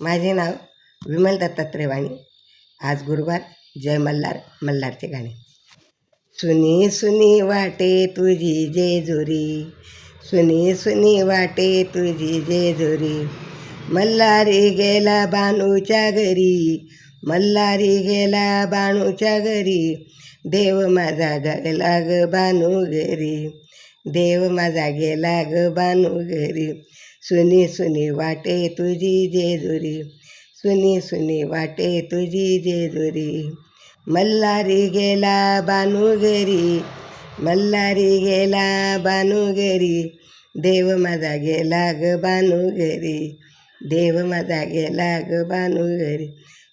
माझे नाव विमल दत्तात्रय वाणी आज गुरुवार जय मल्हार मल्हारचे गाणे. सुनी सुनी वाटे तुझी जेजुरी. सुनी सुनी वाटे तुझी जेजुरी. मल्हारी गेला बानूच्या घरी. मल्हारी गेला बाणूच्या घरी. देव माझा गेला ग बानू घरी देव माझा गेला ग बानू घरी सुनी सुनी वाटे तुझी जेजुरी। सुनी सुनी वाटे तुझी जेजुरी। मल्हारी गेला बानू घरी मल्हारी गेला बानू देव माझा गेला ग बानू देव माझा गेला ग बानू घरी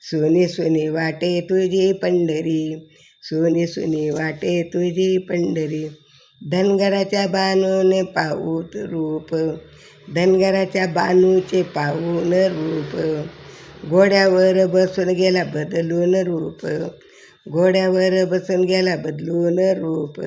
सोनी सुनी वाटे तुझी पंढरी। सोनी सुनी वाटे तुझी पंढरी। धनगराच्या बानूने पाऊत रूप. धनगराच्या बानूचे पाहून रूप. घोड्यावर बसून गेला बदलून रूप. घोड्यावर बसून गेला बदलून रूप.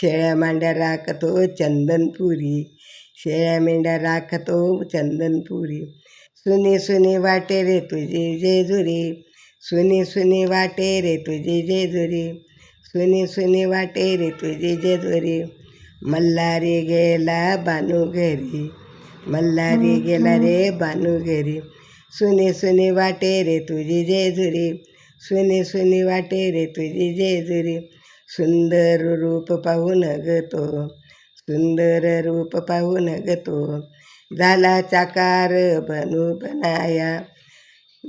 शेळ्या मांड्या राखतो चंदनपुरी. शेळ्या मेंढ्या राखतो चंदनपुरी. सुनी सुनी वाटे रे तुझी जेजुरी. सुनी सुनी वाटे रे तुझी जेजुरी. सुनी सुनी वाटे रे तुझी जेजुरी मल्हारी गेला बानू घरी. मल्हारी गेला रे बानू घरी. सुनी सुनी वाटे रे तुझी जेजुरी सुनी सुनी वाटे रे तुझी जेजुरी सुंदर रूप पाहून गतो. सुंदर रूप पाहून गतो. झाला चाकार बनू बनाया.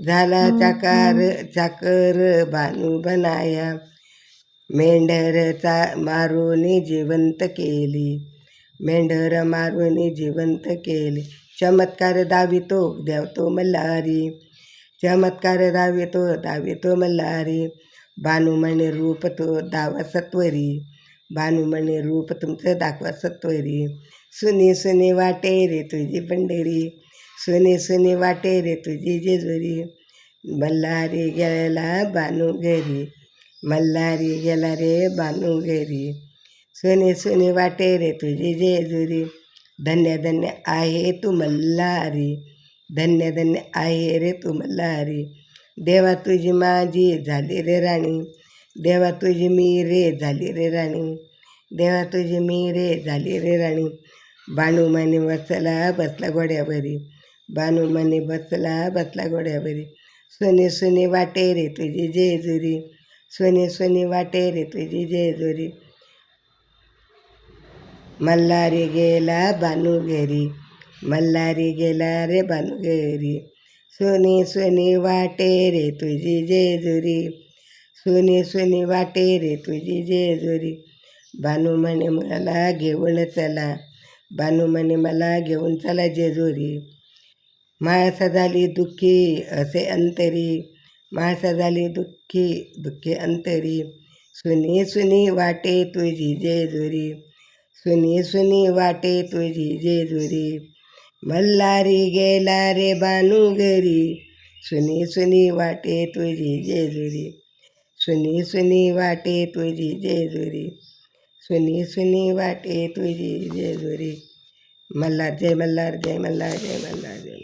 झाला चाकार चाकर बानू बनाया. मेंढर चा मारून जिवंत केली. मेंढर मारून जिवंत केली. चमत्कार दावितो देवतो मल्हारी. चमत्कार दावितो दावितो मल्हारी. बानुमणे रूप तो दावा सत्वरी. भानुमणी रूप तुमचं दाखवा सत्वरी. सुनी सुनी वाटे रे तुझी पंढरी. सुनी सुनी वाटे रे तुझी जेजुरी. मल्हारी गेला भानू घरी मल्हारी गेला रे बानू घरी सुनी सुनी वाटे रे तुझी जेजुरी. धन्य धन्य आहे तू मल्हारी. धन्य धन्य आहे रे तू मल्हारी. देवा तुझी माझी झाली रे राणी. देवा तुझी मी रे झाली रे राणी. देवा तुझी मी रे झाली रे राणी. बाणूमाने बसला बसला घोड्यावरी. मनी बसला बसला घोड्यावरी. सोने सुनी वाटे रे तुझी जेजुरी. सोनी सोनी वाटे रे तुझी जेजुरी मल्हारी गेला बानू घरी. मल्हारी गेला रे बानू घरी. सोनी सोनी वाटे रे तुझी जेजुरी सोनी सोनी वाटे रे तुझी जेजुरी बानू म्हणे मला घेऊन चला. बानू म्हणे मला घेऊन चला जेजुरी माळसा झाली दुःखी असे अंतरी. माळसा झाली दुःखी दुःखी अंतरी। सुनी सुनी वाटे तुझी जेजुरी सुनी सुनी वाटे तुझी जेजुरी मल्हारी गेला रे बानू घरी सुनी सुनी वाटे तुझी जेजुरी सुनी सुनी वाटे तुझी जेजुरी सुनी सुनी वाटे तुझी जेजुरी मल्हार, जय मल्हार जय मल्हार जय मल्हार, जय